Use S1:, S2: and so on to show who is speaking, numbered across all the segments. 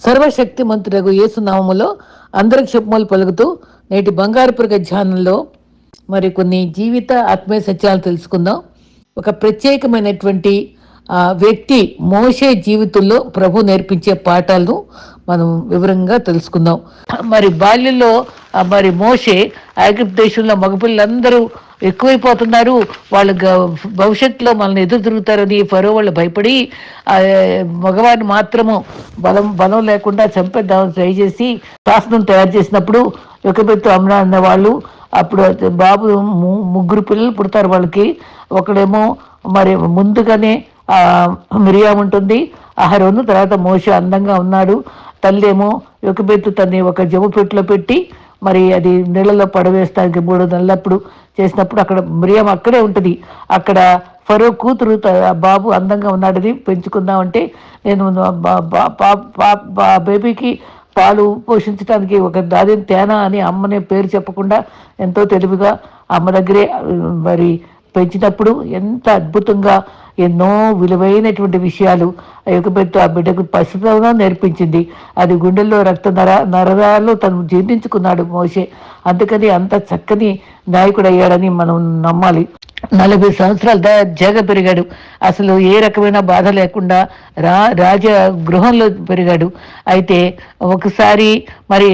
S1: సర్వశక్తి మంత్రులకు ఏసునామములో అందరికి శుభములు పలుకుతూ నేటి బంగారుపురగ ధ్యానంలో మరి కొన్ని జీవిత ఆత్మీయ సత్యాలు తెలుసుకుందాం. ఒక ప్రత్యేకమైనటువంటి ఆ, వ్యక్తి మోసే జీవితంలో ప్రభు నేర్పించే పాఠాలను మనం వివరంగా తెలుసుకుందాం. మరి బాల్యంలో మరి మోషే ఐగుప్తు దేశంలో మగపిల్లలందరూ ఎక్కువైపోతున్నారు. వాళ్ళ భవిష్యత్తులో మనల్ని ఎదురు తిరుగుతారని ఫరో వాళ్ళు భయపడి ఆ, మగవాడిని మాత్రము బలం బలం లేకుండా చంపేద్దామని ట్రై చేసి శాసనం తయారు చేసినప్పుడు యొక్కబెత్తు అమ్మ అన్న వాళ్ళు అప్పుడు బాబు ము- ముగ్గురు పిల్లలు పుడతారు వాళ్ళకి. ఒకడేమో మరి ముందుగానే మిరియా ఉంటుంది. అహరోను తర్వాత మోష అందంగా ఉన్నాడు. తల్లేమో ఏమో యొక్కబెత్తు తన్ని ఒక జమ పెట్టులో పెట్టి మరి అది నీళ్ళలో పడవేస్తానికి మూడు నెలలప్పుడు చేసినప్పుడు అక్కడ మిరియం అక్కడే ఉంటుంది. అక్కడ ఫరో కూతురు బాబు అందంగా ఉన్నాడని పెంచుకుందామంటే నేను బేబీకి పాలు పోషించడానికి ఒక దాదిని తేనా అని అమ్మనే పేరు చెప్పకుండా ఎంతో తెలివిగా అమ్మ దగ్గరే మరి పెంచినప్పుడు ఎంత అద్భుతంగా ఎన్నో విలువైనటువంటి విషయాలు ఆ యొక్క పెట్టు ఆ బిడ్డకు పసితనం నేర్పించింది. అది గుండెల్లో రక్త నర నరాలు తను జీర్ణించుకున్నాడు మోసే అందుకని అంత చక్కని నాయకుడు అయ్యాడని మనం నమ్మాలి. నలభై సంవత్సరాల జగ పెరిగాడు. అసలు ఏ రకమైన బాధ లేకుండా రా రాజ గృహంలో పెరిగాడు. అయితే ఒకసారి మరి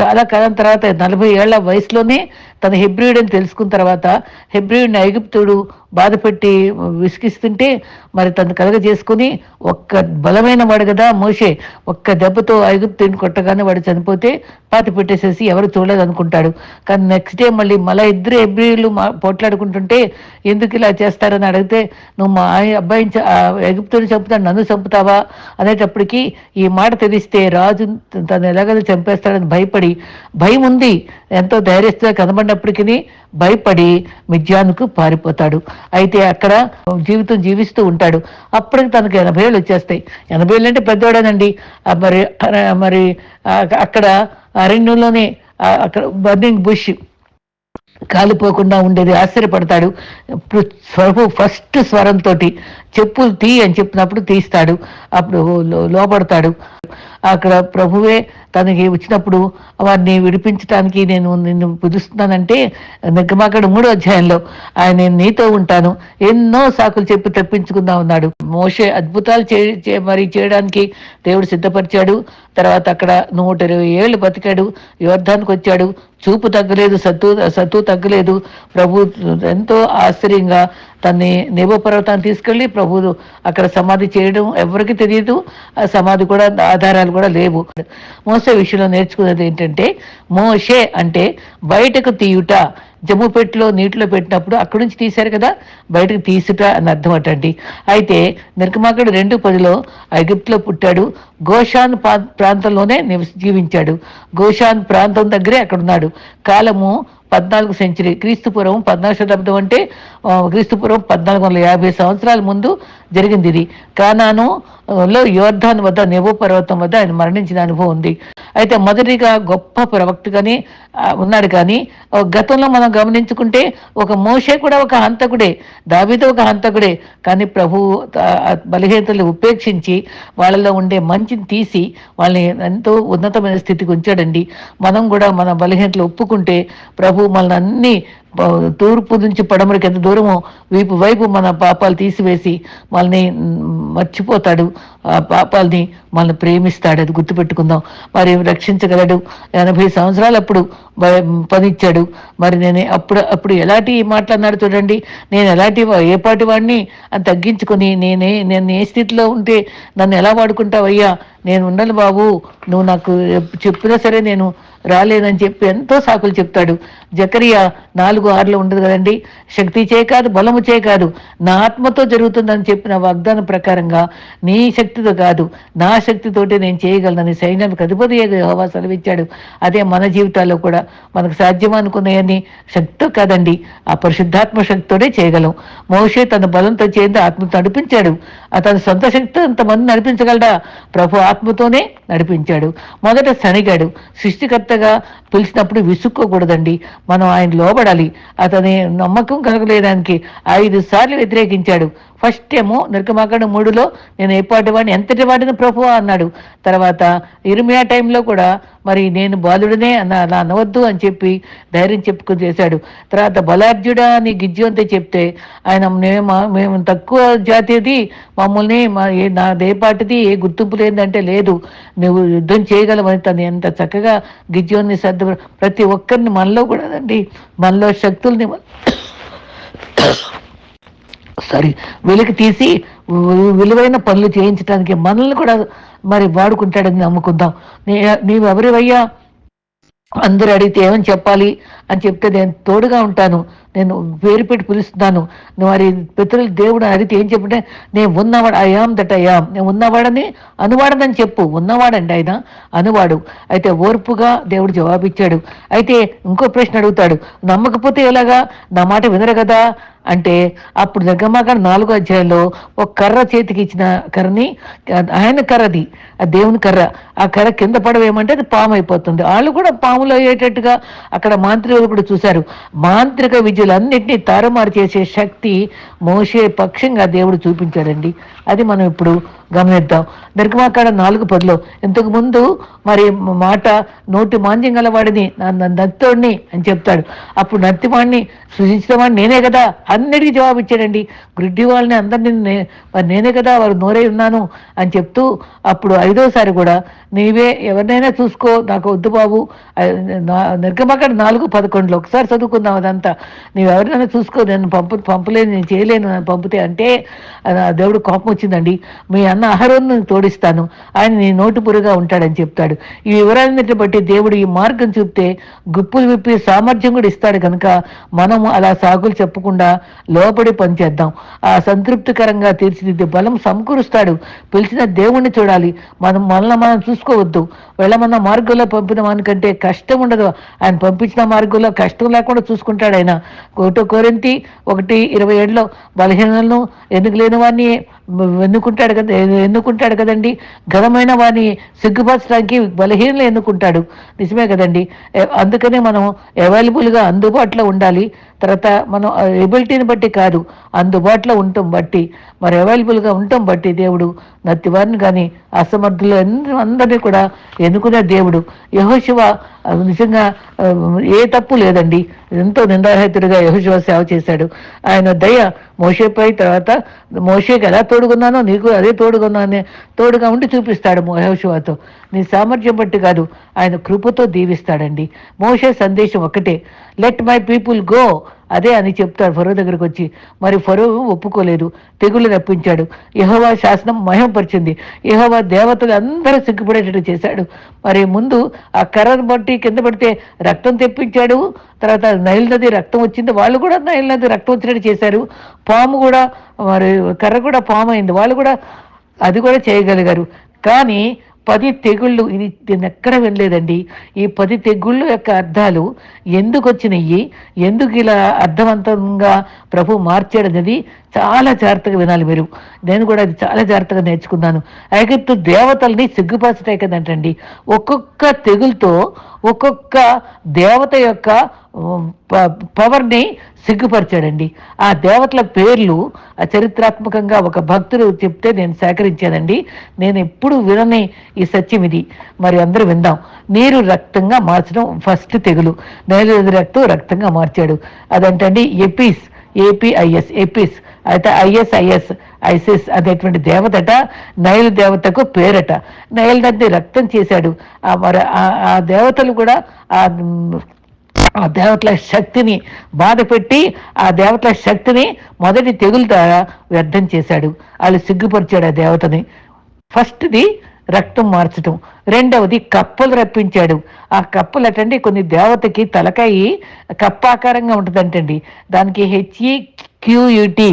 S1: చాలా కాలం తర్వాత నలభై ఏళ్ళ వయసులోనే తన హెబ్రియుడు అని తెలుసుకున్న తర్వాత హెబ్రియుడిని ఐగుప్తుడు బాధపెట్టి విసిగిస్తుంటే మరి తను కలగ చేసుకుని ఒక్క బలమైన వాడు కదా మోషే ఒక్క దెబ్బతో ఐగుప్తుడిని కొట్టగానే వాడు చనిపోతే పాతి పెట్టేసేసి ఎవరు చూడలేదు అనుకుంటాడు కానీ నెక్స్ట్ డే మళ్ళీ మళ్ళీ ఇద్దరు ఎబ్రిలు మా పోట్లాడుకుంటుంటే ఎందుకు ఇలా చేస్తారని అడిగితే నువ్వు మా అబ్బాయిని ఆ ఎగుప్తుని చంపుతాను నన్ను చంపుతావా? అనేటప్పటికీ ఈ మాట తెలిస్తే రాజు తను ఎలాగైనా చంపేస్తాడని భయపడి భయం ఉంది. ఎంతో ధైర్యస్తుగా కనబడినప్పటికీ భయపడి మిథ్యానుకు పారిపోతాడు. అయితే అక్కడ జీవితం జీవిస్తూ ఉంటాడు. అప్పటికి తనకు ఎనభై ఏళ్ళు వచ్చేస్తాయి. ఎనభై ఏళ్ళు అంటే పెద్దవాడేనండి మరి మరి అక్కడ అరణ్యంలోనే అక్కడ బర్నింగ్ బుష్ కాలిపోకుండా ఉండేది. ఆశ్చర్యపడతాడు. ఇప్పుడు స్వరపు ఫస్ట్ స్వరంతో చెప్పులు తీ అని చెప్పినప్పుడు తీస్తాడు. అప్పుడు లోపడతాడు. అక్కడ ప్రభువే తనకి వచ్చినప్పుడు వారిని విడిపించడానికి నేను నిన్ను పిలుస్తున్నానంటే నిగ్గమాకడ మూడో అధ్యాయంలో ఆయన నేను నీతో ఉంటాను. ఎన్నో సాకులు చెప్పి తప్పించుకుందా ఉన్నాడు మోషే అద్భుతాలు చే మరి చేయడానికి దేవుడు సిద్ధపరిచాడు. తర్వాత అక్కడ నూట ఇరవై ఏళ్ళు బతికాడు. యువర్ధానికి వచ్చాడు. చూపు తగ్గలేదు సత్తు సత్తు తగ్గలేదు. ప్రభు ఎంతో ఆశ్చర్యంగా తన్ని నేబో పర్వతాన్ని తీసుకెళ్ళి ప్రభువు అక్కడ సమాధి చేయడం ఎవరికి తెలియదు. ఆ సమాధి కూడా ఆధారాలు కూడా లేవు. మోసే విషయంలో నేర్చుకున్నది ఏంటంటే మోషే అంటే బయటకు తీయుట జమ్ము పెట్టిలో నీటిలో పెట్టినప్పుడు అక్కడి నుంచి తీశారు కదా బయటకు తీసుట అని అర్థం అటండి. అయితే నిర్గమాకుడు రెండు పదిలో ఐగుప్తులో పుట్టాడు గోషాన్ ప్రాంతంలోనే నివసి జీవించాడు. గోషాన్ ప్రాంతం దగ్గరే అక్కడున్నాడు. కాలము పద్నాలుగు సెంచరీ క్రీస్తుపురం పద్నాలుగు శతాబ్దం అంటే క్రీస్తుపురం పద్నాలుగు వందల యాభై సంవత్సరాల ముందు జరిగింది ఇది. కానాను లో యోర్ధాన్ వద్ద నెబో పర్వతం వద్ద ఆయన మరణించిన అనుభవం ఉంది. అయితే మొదటిగా గొప్ప ప్రవక్తగానే ఉన్నాడు కానీ గతంలో మనం గమనించుకుంటే ఒక మోషే కూడా ఒక హంతకుడే దావీదు ఒక హంతకుడే. కానీ ప్రభు బలహీనతలు ఉపేక్షించి వాళ్ళలో ఉండే మంచిని తీసి వాళ్ళని ఎంతో ఉన్నతమైన స్థితికి ఉంచాడండి. మనం కూడా మన బలహీనతలు ఒప్పుకుంటే ప్రభు మనల్ని అన్ని తూర్పు నుంచి పడమరికి ఎంత దూరమో వీపు వైపు మన పాపాలు తీసివేసి మనల్ని మర్చిపోతాడు. ఆ పాపాలని మనల్ని ప్రేమిస్తాడు. అది గుర్తుపెట్టుకుందాం. మరి రక్షించగలడు. ఎనభై సంవత్సరాలప్పుడు బ- పనిచ్చాడు. మరి నేను అప్పుడు అప్పుడు ఎలాంటి మాట్లాడినాడు చూడండి. నేను ఎలాంటి ఏపాటి వాడిని అని తగ్గించుకొని నేనే నేను ఏ స్థితిలో ఉంటే నన్ను ఎలా వాడుకుంటావయ్యా? నేను ఉండాలి బాబు. నువ్వు నాకు చెప్పినా సరే నేను రాలేదని చెప్పి ఎంతో సాకులు చెప్తాడు. జకరియా నాలుగు ఆరులో ఉండదు కదండి. శక్తి చే కాదు బలము చే కాదు నా ఆత్మతో జరుగుతుందని చెప్పిన వాగ్దానం ప్రకారంగా నీ శక్తితో కాదు నా శక్తితోటే నేను చేయగలనని సైన్యానికి అధిపతి హోవా సెలవిచ్చాడు. అదే మన జీవితాల్లో కూడా మనకు సాధ్యం అనుకున్నాయని శక్తితో కాదండి. ఆ పరిశుద్ధాత్మ శక్తితోనే చేయగలం. మోషే తన బలంతో చేయండి ఆత్మతో నడిపించాడు. అతని సొంత శక్తితో అంతమంది నడిపించగలడా? ప్రభు ఆత్మతోనే నడిపించాడు. మొదట శనిగాడు సృష్టికర్త జాగ్రత్తగా పిలిచినప్పుడు విసుక్కోకూడదండి. మనం ఆయన లోబడాలి. అతని నమ్మకం కలగలేదానికి ఐదు సార్లు వ్యతిరేకించాడు. ఫస్ట్ ఏమో నిర్గమాకాండ మూడులో నేను ఏపాటి వాడిని ఎంతటి వాడిని ప్రభు అన్నాడు. తర్వాత ఇరిమియా టైంలో కూడా మరి నేను బాలుడనే అన్న అలా అనవద్దు అని చెప్పి ధైర్యం చెప్పుకుని చేశాడు. తర్వాత బలార్జుడా అని గిజ్జంతో చెప్తే ఆయన మేము మేము తక్కువ జాతిది మమ్మల్ని మా ఏ నా దేపాటిది ఏ గుర్తింపు లేదంటే లేదు. నువ్వు యుద్ధం చేయగలవని తను ఎంత చక్కగా గిజ్జుని సర్దు ప్రతి ఒక్కరిని మనలో కూడా అండి మనలో శక్తుల్ని సారీ వెలికి తీసి విలువైన పనులు చేయించడానికి మనల్ని కూడా మరి వాడుకుంటాడని నమ్ముకుందాం. నీ నీవెవరివయ్యా? అందరూ అడిగితే ఏమని చెప్పాలి? అని చెప్తే నేను తోడుగా ఉంటాను. నేను పేరు పెట్టి పిలుస్తున్నాను మరి పితరులు దేవుడు అడిగితే ఏం చెప్పంటే నేను ఉన్నవాడు అయాం దట్ అయాం నేను ఉన్నవాడని అనువాడనని చెప్పు. ఉన్నవాడండి ఆయన అనువాడు. అయితే ఓర్పుగా దేవుడు జవాబిచ్చాడు. అయితే ఇంకో ప్రశ్న అడుగుతాడు. నమ్మకపోతే ఎలాగా? నా మాట వినరు కదా? అంటే అప్పుడు దగ్గమాక నాలుగో అధ్యాయంలో ఒక కర్ర చేతికి ఇచ్చిన కర్రని ఆయన కర్రది. ఆ దేవుని కర్ర ఆ కర్ర కింద పడవేమంటే అది పాము అయిపోతుంది వాళ్ళు కూడా పాములు అయ్యేటట్టుగా అక్కడ మాంత్రికులు కూడా చూశారు. మాంత్రిక విద్యలన్నింటినీ తారుమారు చేసే శక్తి మోసే పక్షంగా దేవుడు చూపించాడండి. అది మనం ఇప్పుడు గమనిద్దాం. నిర్గమాకాడ నాలుగు పదిలో ఇంతకు ముందు మరి మాట నోటి మాంద్యం గలవాడిని నా నత్తోడిని అని చెప్తాడు. అప్పుడు నత్తివాణ్ణి సృజించిన నేనే కదా? అన్నిటికీ జవాబు ఇచ్చాడండి. గ్రిడ్డి వాళ్ళని అందరినీ నే- మరి నేనే కదా? వారు నోరే ఉన్నాను అని చెప్తూ అప్పుడు ఐదోసారి కూడా నీవే ఎవరినైనా చూసుకో నాకు వద్దు బాబు. నిర్గమాకాడ నాలుగు పదకొండులో ఒకసారి చదువుకుందాం అదంతా. నీవు ఎవరినైనా చూసుకో నేను పంపు పంపలేను నేను చేయలేను పంపితే అంటే దేవుడు కోపం వచ్చిందండి. మీ అన్న అహరోన్ను తోడిస్తాను. ఆయన నీ నోటి పురుగా ఉంటాడని చెప్తాడు. ఈ వివరాలన్నిటిని బట్టి దేవుడు ఈ మార్గం చూపితే గుప్పులు విప్పి సామర్థ్యం కూడా ఇస్తాడు కనుక మనము అలా సాగులు చెప్పకుండా లోపడి పనిచేద్దాం ఆ సంతృప్తికరంగా తీర్చిదిద్దే బలం సమకూరుస్తాడు. పిలిచిన దేవుణ్ణి చూడాలి. మనం మనల్ని మనం చూసుకోవద్దు. వెళ్ళమన్న మార్గంలో పంపిన వానికంటే కష్టం ఉండదు. ఆయన పంపించిన మార్గంలో కష్టం లేకుండా చూసుకుంటాడు ఆయన. ఒకటో కోరింతి ఒకటి ఇరవై ఏడులో బలహీనలను ఎందుకు లేని వాడిని ఎన్నుకుంటాడు కదా ఎన్నుకుంటాడు కదండి? ఘనమైన వాడిని సిగ్గుపరచడానికి బలహీనలు ఎన్నుకుంటాడు. నిజమే కదండి. అందుకనే మనం అవైలబుల్గా అందుబాటులో ఉండాలి. తర్వాత మనం ఎబిలిటీని బట్టి కాదు అందుబాటులో ఉండటం బట్టి మరి అవైలబుల్గా ఉండటం బట్టి దేవుడు నత్తి వారిని కానీ అసమర్థులు అందరినీ కూడా ఎన్నుకునే దేవుడు. యహోశివ నిజంగా ఏ తప్పు లేదండి. ఎంతో నిందారహితుడిగా యహోశివ సేవ చేశాడు. ఆయన దయ మోషేపై తర్వాత మోషేకి ఎలా తోడుగున్నానో నీకు అదే తోడుగున్నానే తోడుగా ఉండి చూపిస్తాడు యహోశివతో నీ సామర్థ్యం బట్టి కాదు ఆయన కృపతో దీవిస్తాడండి. మోషే సందేశం ఒకటే లెట్ మై పీపుల్ గో అదే అని చెప్తాడు ఫరో దగ్గరకు వచ్చి మరి ఫరో ఒప్పుకోలేదు తెగులు రప్పించాడు. యహోవా శాసనం మహిమపరిచింది. యహోవా దేవతలు అందరూ సిగ్గుపడేటట్టు చేశాడు. మరి ముందు ఆ కర్రను బట్టి కింద పడితే రక్తం తెప్పించాడు. తర్వాత నైల్ నది రక్తం వచ్చింది. వాళ్ళు కూడా నైల్ నది రక్తం వచ్చినట్టు చేశారు. పాము కూడా మరి కర్ర కూడా పాము అయింది. వాళ్ళు కూడా అది కూడా చేయగలిగారు. కానీ పది తెగుళ్ళు ఇది దీన్ని ఎక్కడ వినలేదండి. ఈ పది తెగుళ్ళు యొక్క అర్థాలు ఎందుకు వచ్చినాయి ఎందుకు ఇలా అర్థవంతంగా ప్రభు మార్చాడనేది చాలా జాగ్రత్తగా వినాలి మీరు. నేను కూడా అది చాలా జాగ్రత్తగా నేర్చుకున్నాను. ఐగుప్తు దేవతల్ని సిగ్గుపరచటాయి కదంటండి. ఒక్కొక్క తెగులతో ఒక్కొక్క దేవత యొక్క ప- పవర్ని సిగ్గుపరిచాడండి. ఆ దేవతల పేర్లు ఆ చరిత్రాత్మకంగా ఒక భక్తుడు చెప్తే నేను సేకరించానండి. నేను ఎప్పుడు వినని ఈ సత్యం ఇది. మరి అందరూ విందాం. నీరు రక్తంగా మార్చడం ఫస్ట్ తెగులు. నేల రక్తం రక్తంగా మార్చాడు. అదంటండి? Apis APIS Apis. అయితే ఐఎస్ఐఎస్ ఐసిస్ అనేటువంటి దేవతట నైల్ దేవతకు పేరట. నైల్ నది రక్తం చేశాడు. ఆ మరి ఆ- దేవతలు కూడా ఆ ఆ దేవతల శక్తిని బాధ పెట్టి ఆ దేవతల శక్తిని మొదటి తెగులు ద్వారా వ్యర్థం చేశాడు. వాళ్ళు సిగ్గుపరిచాడు ఆ దేవతని. ఫస్ట్ది రక్తం మార్చటం. రెండవది కప్పలు రప్పించాడు. ఆ కప్పలు అటండి కొన్ని దేవతకి తలకాయి కప్పాకారంగా ఉంటుందంటండి. దానికి హెచ్ఈ క్యూయుటి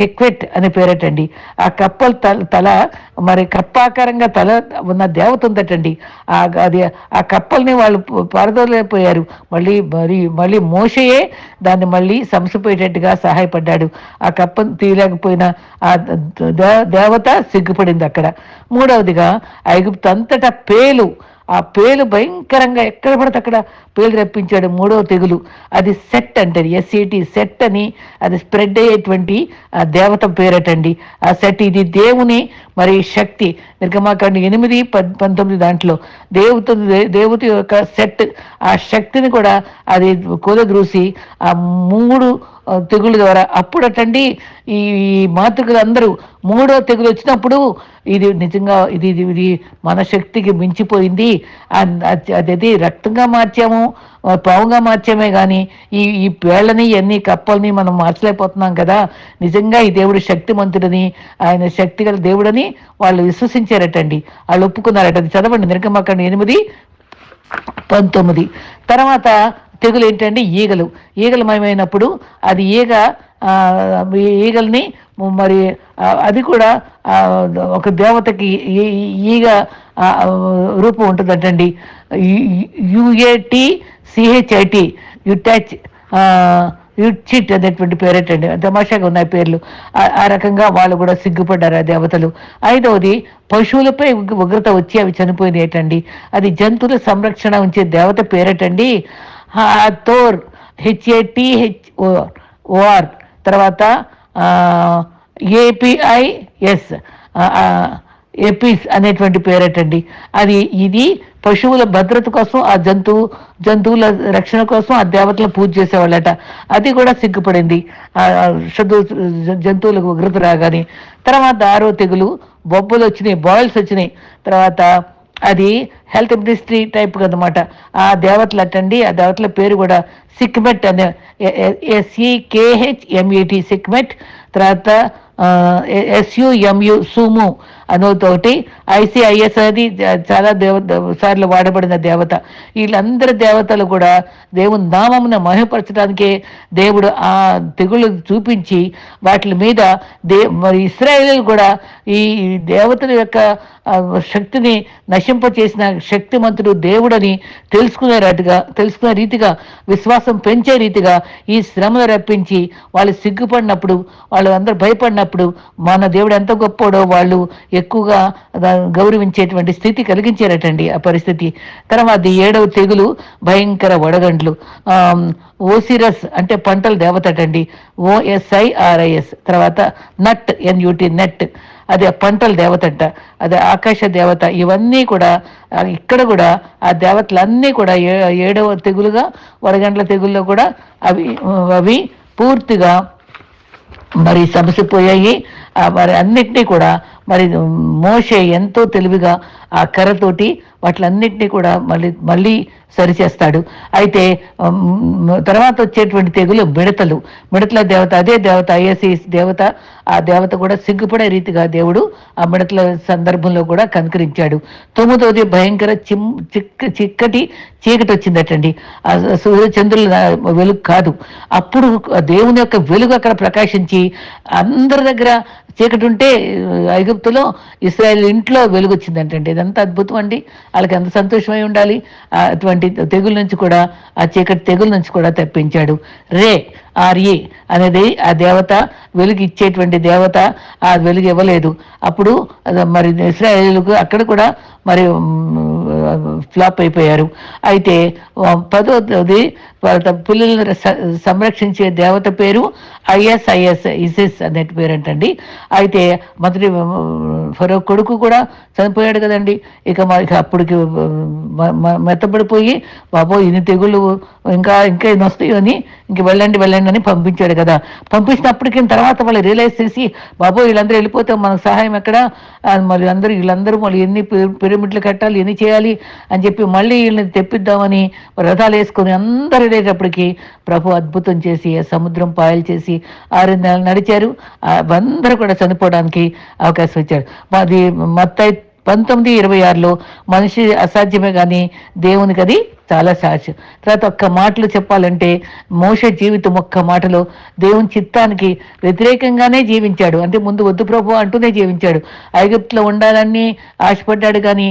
S1: హెక్వెట్ అనే పేరటండి. ఆ కప్పల తల తల మరి కప్పాకారంగా తల ఉన్న దేవత ఉందటండి. ఆ అది ఆ కప్పల్ని వాళ్ళు పారదోలేకపోయారు. మళ్ళీ మరి మళ్ళీ మోషయే దాన్ని మళ్ళీ సంసిపోయేటట్టుగా సహాయపడ్డాడు. ఆ కప్పను తీయలేకపోయిన ఆ దే- దేవత సిగ్గుపడింది అక్కడ. మూడవదిగా ఐగుప్తు అంతటా పేలు ఆ పేలు భయంకరంగా ఎక్కడ పడితే అక్కడ పేలు రప్పించాడు మూడవ తెగులు. అది సెట్ అంటది ఎస్ఏటి సెట్ అని అది స్ప్రెడ్ అయ్యేటువంటి ఆ దేవత పేరటండి. ఆ సెట్ ఇది దేవుని మరి శక్తి. నిర్గమాకాండ ఎనిమిది పంతొమ్మిది దాంట్లో దేవత దేవత యొక్క సెట్ ఆ శక్తిని కూడా అది కూలద్రూసి ఆ మూడు ఆ, తెగుళ్ళ ద్వారా అప్పుడటండి ఈ ఈ మాతృకులు అందరూ మూడో తెగులు వచ్చినప్పుడు ఇది నిజంగా ఇది ఇది మన శక్తికి మించిపోయింది. అది అది రక్తంగా మార్చాము పావుగా మార్చామే కానీ ఈ ఈ పేళ్ళని అన్ని కప్పల్ని మనం మార్చలేకపోతున్నాం కదా. నిజంగా ఈ దేవుడు శక్తిమంతుడని ఆయన శక్తి గల దేవుడని వాళ్ళు విశ్వసించారటండి. వాళ్ళు ఒప్పుకున్నారట. అది చదవండి. నిర్గమకండి ఎనిమిది పంతొమ్మిది. తర్వాత తెగులు ఏంటంటే ఈగలు. ఈగలు మయమైనప్పుడు అది ఈగ ఈగల్ని మరి అది కూడా ఒక దేవతకి ఈ- ఈగ రూపం ఉంటుందటండి. యుఏటి సిహెచ్ఐటి యుటాచ్ యుచిట్ అనేటువంటి పేరేటండి. తమాషాగా ఉన్నాయి పేర్లు. ఆ- రకంగా వాళ్ళు కూడా సిగ్గుపడ్డారు ఆ దేవతలు. ఐదవది పశువులపై ఉగ్రత వచ్చి అవి చనిపోయినాయటండి. అది జంతువుల సంరక్షణ ఉంచే దేవత పేరేటండి. Thor H A T H O R తర్వాత A P I S Apis అనేటువంటి పేరేటండి. అది ఇది పశువుల భద్రత కోసం ఆ జంతువు జంతువుల రక్షణ కోసం ఆ దేవతలు పూజ చేసేవాళ్ళట. అది కూడా సిగ్గుపడింది. శుద్ధ జంతువులకు ఉగ్రత రాగానే. తర్వాత ఆరో తెగులు బొబ్బలు వచ్చినాయి బాయిల్స్ వచ్చినాయి. తర్వాత అది హెల్త్ మినిస్ట్రీ టైప్ అనమాట ఆ దేవతలు అట్టండి ఆ దేవతల పేరు కూడా సిక్మెట్ అనే S E K H M E T सिक्मेट् तरह एस यू एम यू सूमु సుము అనోతోటి ఐసిఐఎస్ అనేది చాలా దేవ సార్లు వాడబడిన దేవత. వీళ్ళందరి దేవతలు కూడా దేవుని నామమున మహిమపరచడానికే దేవుడు ఆ తెగులు చూపించి వాటి మీద దే మరి ఇస్రాయేలీలు కూడా ఈ దేవతల యొక్క శక్తిని నశింపచేసిన శక్తిమంతుడు దేవుడని తెలుసుకునేటట్టుగా తెలుసుకునే రీతిగా విశ్వాసం పెంచే రీతిగా ఈ శ్రమను రప్పించి వాళ్ళు సిగ్గుపడినప్పుడు వాళ్ళు అందరూ భయపడినప్పుడు మన దేవుడు ఎంత గొప్పోడో వాళ్ళు ఎక్కువగా గౌరవించేటువంటి స్థితి కలిగించారటండి ఆ పరిస్థితి. తర్వాత ఏడవ తెగులు భయంకర వడగండ్లు. ఓసిరస్ అంటే పంటల దేవతటండి ఓఎస్ఐఆర్ఐఎస్ తర్వాత నట్ ఎన్యూటి నెట్. అది ఆ పంటల దేవతట అది ఆకాశ దేవత. ఇవన్నీ కూడా ఇక్కడ కూడా ఆ దేవతలన్నీ కూడా ఏ- ఏడవ తెగులుగా వడగండ్ల తెగుల్లో కూడా అవి అవి పూర్తిగా మరి సమసిపోయాయి. మరి అన్నిటినీ కూడా మరి మోషే ఎంతో తెలివిగా ఆ కర్రతోటి వాటిలన్నింటినీ కూడా మళ్ళీ మళ్ళీ సరిచేస్తాడు. అయితే తర్వాత వచ్చేటువంటి తెగులు మిడతలు. మిడతల దేవత అదే దేవత ఐఎస్ఈ దేవత ఆ దేవత కూడా సిగ్గుపడే రీతిగా దేవుడు ఆ మిడతల సందర్భంలో కూడా కనుకరించాడు. తొమ్మిదవది భయంకర చిమ్ చిక్క చిక్కటి చీకటి వచ్చిందటండి. ఆ సూర్య చంద్రుల వెలుగు కాదు. అప్పుడు దేవుని యొక్క వెలుగు అక్కడ ప్రకాశించి అందరి దగ్గర చీకటి ఉంటే ఐగుప్తులో ఇస్రాయల్ ఇంట్లో వెలుగు ఇదంతా అద్భుతం అండి. వాళ్ళకి ఎంత సంతోషమై ఉండాలి. ఆ అటువంటి తెగుల నుంచి కూడా ఆ చీకటి తెగుల నుంచి కూడా తప్పించాడు. రే ఆర్ఏ అనేది ఆ దేవత వెలుగు ఇచ్చేటువంటి దేవత ఆ వెలుగు ఇవ్వలేదు. అప్పుడు అది మరి ఇస్రాయేలుకు అక్కడ కూడా మరి ఫ్లాప్ అయిపోయారు. అయితే పదోది వాళ్ళ తమ స- సంరక్షించే దేవత పేరు ఐఎస్ఐఎస్ ఇసిస్ అనేటి పేరు అంటండి అయితే మొదటి ఫరో కొడుకు కూడా చనిపోయాడు కదండి. ఇక మరి అప్పటికి మ- మెత్తబడిపోయి బాబో ఇన్ని తెగుళ్ళు ఇంకా ఇంకా ఇన్ని వస్తాయి అని ఇంక వెళ్ళండి వెళ్ళండి అని పంపించాడు కదా. పంపించినప్పటికీ తర్వాత వాళ్ళు రియలైజ్ చేసి బాబో వీళ్ళందరూ వెళ్ళిపోతే మనకు సహాయం ఎక్కడ? మరి అందరూ వీళ్ళందరూ మళ్ళీ ఎన్ని పిరమిడ్లు కట్టాలి ఎన్ని చేయాలి అని చెప్పి మళ్ళీ వీళ్ళని తెప్పిద్దామని రథాలు వేసుకొని అందరు వెళ్ళేటప్పటికి ప్రభు అద్భుతం చేసి సముద్రం పాయలు చేసి ఆరు నెలలు నడిచారు. అందరూ కూడా చనిపోవడానికి అవకాశం ఇచ్చారు. మాది మత్త పంతొమ్మిది ఇరవై ఆరులో మనిషి అసాధ్యమే కానీ దేవునికి అది చాలా సాధ్యం తర్వాత ఒక్క మాటలు చెప్పాలంటే మోష జీవితం ఒక్క మాటలో దేవుని చిత్తానికి వ్యతిరేకంగానే జీవించాడు. అంటే ముందు వద్దు ప్రభు అంటూనే జీవించాడు. ఐగుప్తులో ఉండాలని ఆశపడ్డాడు కానీ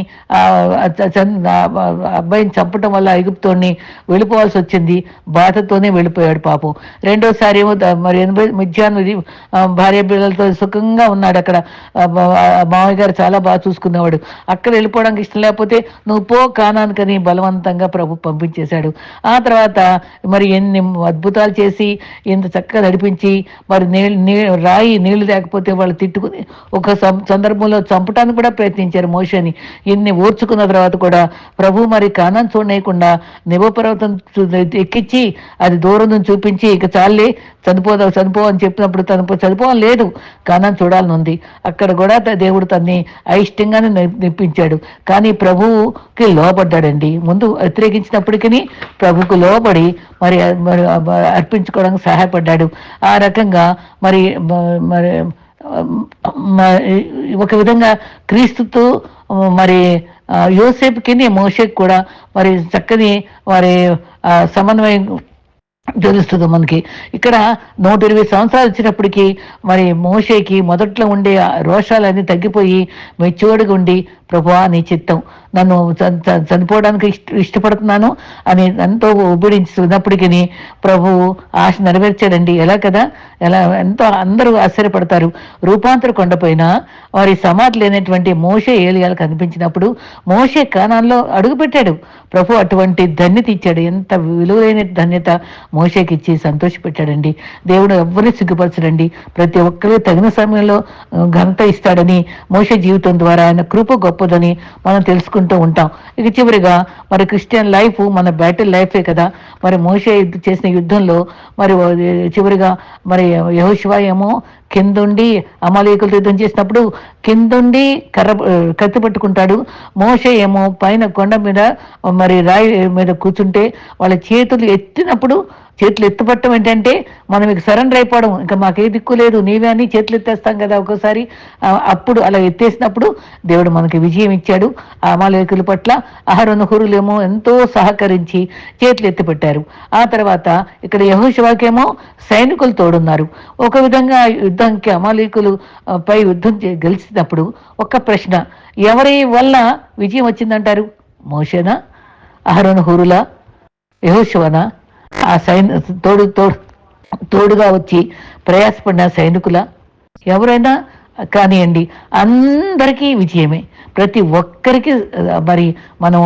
S1: అబ్బాయిని చంపటం వల్ల ఐగుప్తోని వెళ్ళిపోవాల్సి వచ్చింది. బాధతోనే వెళ్ళిపోయాడు పాపం. రెండోసారి ఏమో మరి ఎనభై మధ్యాహ్నం భార్య పిల్లలతో సుఖంగా ఉన్నాడు అక్కడ. మామయ్య గారు చాలా బాగా చూసుకునేవాడు. అక్కడ వెళ్ళిపోవడానికి ఇష్టం లేకపోతే నువ్వు పో కానానికని బలవంతంగా ప్రభు పంపించేశాడు. ఆ తర్వాత మరి ఎన్ని అద్భుతాలు చేసి ఎంత చక్కగా నడిపించి మరి నీళ్ళు నీ రాయి నీళ్ళు లేకపోతే వాళ్ళు తిట్టుకుని ఒక సం- సందర్భంలో చంపటానికి కూడా ప్రయత్నించారు మోషని. ఎన్ని ఓర్చుకున్న తర్వాత కూడా ప్రభు మరి కానం చూడనేయకుండా నిబపర్వతం ఎక్కించి అది దూరం నుంచి చూపించి ఇక చాలే చనిపోదా చనిపో అని చెప్పినప్పుడు తను చనిపోవాలి లేదు. కానం చూడాలని ఉంది. అక్కడ కూడా దేవుడు తన్ని అయిష్టంగానే నిప్పించాడు. కానీ ప్రభువుకి లోపడ్డాడండి ముందు అప్పగించినప్పటికీ ప్రభుకు లోబడి మరి మరి అర్పించుకోవడానికి సహాయపడ్డాడు. ఆ రకంగా మరి మరి ఒక విధంగా క్రీస్తుతో మరి యోసేపుకిని యోసేపుకి మోషేకి కూడా మరి చక్కని వారి సమన్వయం తెలుస్తుంది మనకి. ఇక్కడ నూట ఇరవై సంవత్సరాలు వచ్చినప్పటికీ మరి మోషేకి మొదట్లో ఉండే రోషాలన్నీ తగ్గిపోయి మెచ్యూర్డ్గా ఉండి ప్రభువా నీ చిత్తం నన్ను చనిపోవడానికి ఇష్ట ఇష్టపడుతున్నాను అని ఎంతో ఉబ్బిడించున్నప్పటికీ ప్రభువు ఆశ నెరవేర్చాడండి. ఎలా కదా? ఎలా ఎంతో అందరూ ఆశ్చర్యపడతారు. రూపాంతర కొండపైన వారి సమాధి లేనటువంటి మోషే ఏలియాలు కనిపించినప్పుడు మోషే కానాల్లో అడుగుపెట్టాడు. ప్రభు అటువంటి ధన్యత ఇచ్చాడు. ఎంత విలువైన ధన్యత మోషేకి ఇచ్చి సంతోషపెట్టాడండి. దేవుడు ఎవరిని సిగ్గుపరచడండి? ప్రతి ఒక్కరూ తగిన సమయంలో ఘనత ఇస్తాడని మోషే జీవితం ద్వారా ఆయన కృప గొప్ప గొప్పదని మనం తెలుసుకుంటూ ఉంటాం. ఇక చివరిగా మరి క్రిస్టియన్ లైఫ్ మన బ్యాటిల్ లైఫే కదా. మరి మోషే చేసిన యుద్ధంలో మరి చివరిగా మరి యహోశివ ఏమో కిందుండి అమాలీకులతో యుద్ధం చేసినప్పుడు కిందుండి కర్ర కత్తి పట్టుకుంటాడు. మోషే ఏమో పైన కొండ మీద మరి రాయి మీద కూర్చుంటే వాళ్ళ చేతులు ఎత్తినప్పుడు చేతులు ఎత్తుపట్టడం ఏంటంటే మనం ఇక సరెండర్ అయిపోవడం. ఇంకా మాకే దిక్కు లేదు. నీవే అని చేతులు ఎత్తేస్తాం కదా ఒక్కోసారి. అప్పుడు అలా ఎత్తేసినప్పుడు దేవుడు మనకి విజయం ఇచ్చాడు. ఆ అమాలేకుల పట్ల అహరోను ఎంతో సహకరించి చేతులు ఎత్తిపెట్టారు. ఆ తర్వాత ఇక్కడ యహోశివాకేమో సైనికులు తోడున్నారు. ఒక విధంగా యుద్ధానికి అమాలేకులు పై యుద్ధం చే- గెలిచినప్పుడు ఒక్క ప్రశ్న ఎవరి వల్ల విజయం వచ్చిందంటారు? మోషేనా? అహరోను హురులా? యహోశివనా ఆ సైన్ తోడు తోడు తోడుగా వచ్చి ప్రయాసపడిన సైనికుల ఎవరైనా కానివ్వండి అందరికీ విజయమే. ప్రతి ఒక్కరికి మరి మనం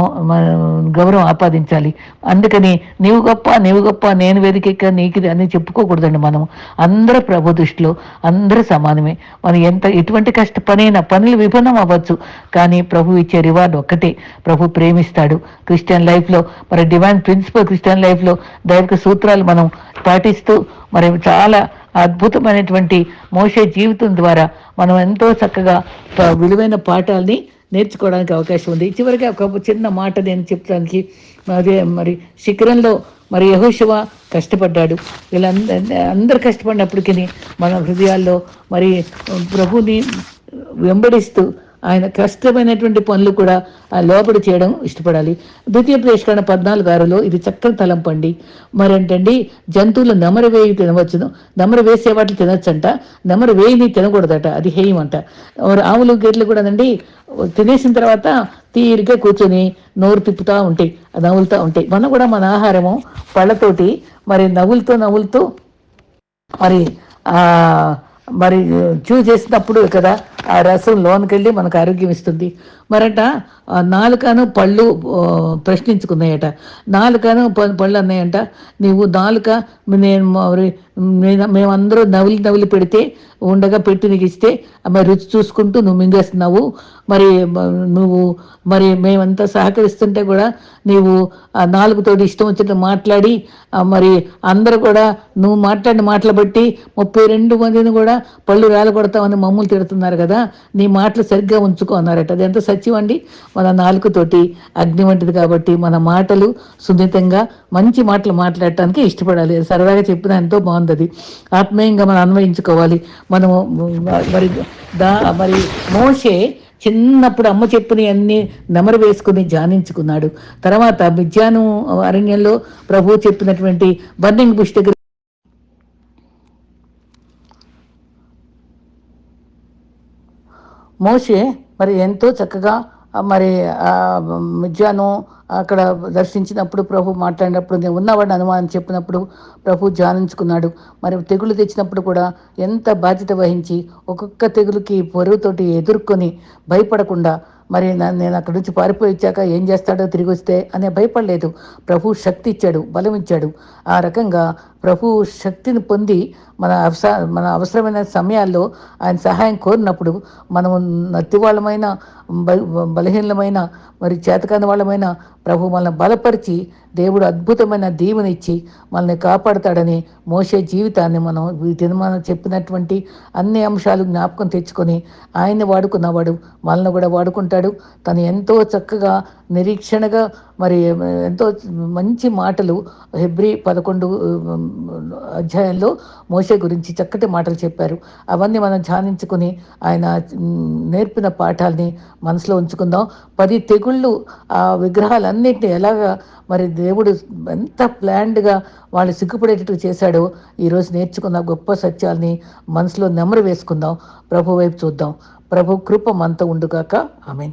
S1: గౌరవం ఆపాదించాలి. అందుకని నీవు గొప్ప నీవు గొప్ప నేను వేదికెక్క నీకు అని చెప్పుకోకూడదండి మనం అందరూ ప్రభు దృష్టిలో అందరూ సమానమే. మనం ఎంత ఎటువంటి కష్ట పనైనా పనులు విభిన్నం అవ్వచ్చు. కానీ ప్రభు ఇచ్చే రివార్డ్ ఒక్కటే. ప్రభు ప్రేమిస్తాడు. క్రిస్టియన్ లైఫ్లో మరి డివైన్ ప్రిన్సిపల్ క్రిస్టియన్ లైఫ్లో దైవిక సూత్రాలు మనం పాటిస్తూ మరి చాలా అద్భుతమైనటువంటి మోసే జీవితం ద్వారా మనం ఎంతో చక్కగా విలువైన పాఠాలని నేర్చుకోవడానికి అవకాశం ఉంది. చివరికి ఒక చిన్న మాట నేను చెప్పడానికి అదే మరి శిఖరంలో మరి యహోశివ కష్టపడ్డాడు. వీళ్ళందరూ అందరు కష్టపడినప్పటికీ మన హృదయాల్లో మరి ప్రభుని వెంబడిస్తూ ఆయన కష్టమైనటువంటి పనులు కూడా లోపల చేయడం ఇష్టపడాలి. ద్వితీయ ప్రేషకరణ పద్నాలుగు ఆరులో ఇది చక్కని తలంపండి మరేంటండి జంతువులు నెమరు వేయి తినవచ్చును. నెమరు వేసే వాటిని తినొచ్చంట. నెమరు వేయిని తినకూడదట. అది హేయం అంట ఆవులు గేట్లు కూడా అండి తినేసిన తర్వాత తీరిగా కూర్చొని నోరు తిప్పుతా ఉంటాయి నవ్వులుతూ ఉంటాయి మనం కూడా మన ఆహారము పళ్ళతోటి మరి నవ్వులతో నవ్వులతో మరి మరి చూ చేసినప్పుడు కదా ఆ రసం లోనికి మనకు ఆరోగ్యం ఇస్తుంది. మరట నాలుకను పళ్ళు ప్రశ్నించుకున్నాయట. నాలుకను ప- పళ్ళు అన్నాయంట. నీవు నాలుక నేను మరి మేమందరూ నవ్వులు నవ్వులు పెడితే ఉండగా పెట్టి నీకు ఇస్తే మరి రుచి చూసుకుంటూ నువ్వు మింగేస్తున్నావు. మరి నువ్వు మరి మేమంతా సహకరిస్తుంటే కూడా నీవు ఆ నాలుగుతోటి ఇష్టం వచ్చినట్టు మాట్లాడి మరి అందరూ కూడా నువ్వు మాట్లాడిన మాటలు బట్టి ముప్పై రెండు మందిని కూడా పళ్ళు రాలగొడతామని మమ్మల్ని తిడుతున్నారు కదా నీ మాటలు సరిగ్గా ఉంచుకో అన్నారట. అది ఎంత సత్యం? అండి మన నాలుగుతోటి అగ్ని వంటిది కాబట్టి మన మాటలు సున్నితంగా మంచి మాటలు మాట్లాడటానికి ఇష్టపడాలి. సరదాగా చెప్పిన ఎంతో బాగుంది అది ఆత్మీయంగా మనం అన్వయించుకోవాలి. మనము మరి దా మరి మోషే చిన్నప్పుడు అమ్మ చెప్పిన అన్ని నెమరు వేసుకుని ధ్యానించుకున్నాడు. తర్వాత విద్యాను అరణ్యంలో ప్రభు చెప్పినటువంటి బర్నింగ్ బుష్ దగ్గర మోషే మరి ఎంతో చక్కగా మరి ఆ అక్కడ దర్శించినప్పుడు ప్రభు మాట్లాడినప్పుడు నేను ఉన్నవాడిని అనుమానం చెప్పినప్పుడు ప్రభు ధ్యానించుకున్నాడు. మరి తెగులు తెచ్చినప్పుడు కూడా ఎంత బాధ్యత వహించి ఒక్కొక్క తెగులుకి పొరుగుతోటి ఎదుర్కొని భయపడకుండా మరి నేను అక్కడి నుంచి పారిపోయి వచ్చాక ఏం చేస్తాడో తిరిగి వస్తే అనే భయపడలేదు. ప్రభు శక్తి ఇచ్చాడు బలం ఇచ్చాడు. ఆ రకంగా ప్రభు శక్తిని పొంది మన అవస మన అవసరమైన సమయాల్లో ఆయన సహాయం కోరినప్పుడు మనము నత్తివాళ్ళమైన బ- బలహీనమైన మరి చేతకాని వాళ్ళమైన ప్రభు మనల్ని బలపరిచి దేవుడు అద్భుతమైన దీవెనిచ్చి మనల్ని కాపాడుతాడని మోసే జీవితాన్ని మనం వీటిని మనం చెప్పినటువంటి అన్ని అంశాలు జ్ఞాపకం తెచ్చుకొని ఆయన్ని వాడుకున్నవాడు మనల్ని కూడా వాడుకుంటాడు. తను ఎంతో చక్కగా నిరీక్షణగా మరి ఎంతో మంచి మాటలు హెబ్రి పదకొండు అధ్యాయంలో మోసే గురించి చక్కటి మాటలు చెప్పారు. అవన్నీ మనం ధ్యానించుకుని ఆయన నేర్పిన పాఠాలని మనసులో ఉంచుకుందాం. పది తెగుళ్ళు ఆ విగ్రహాలన్నింటినీ ఎలాగా మరి దేవుడు ఎంత ప్లాన్డ్గా వాళ్ళు సిగ్గుపడేటట్టు చేశాడో ఈరోజు నేర్చుకున్న గొప్ప సత్యాల్ని మనసులో నెమరు వేసుకుందాం. ప్రభు వైపు చూద్దాం. ప్రభు కృప మనతో ఉండుగాక. ఆమెన్.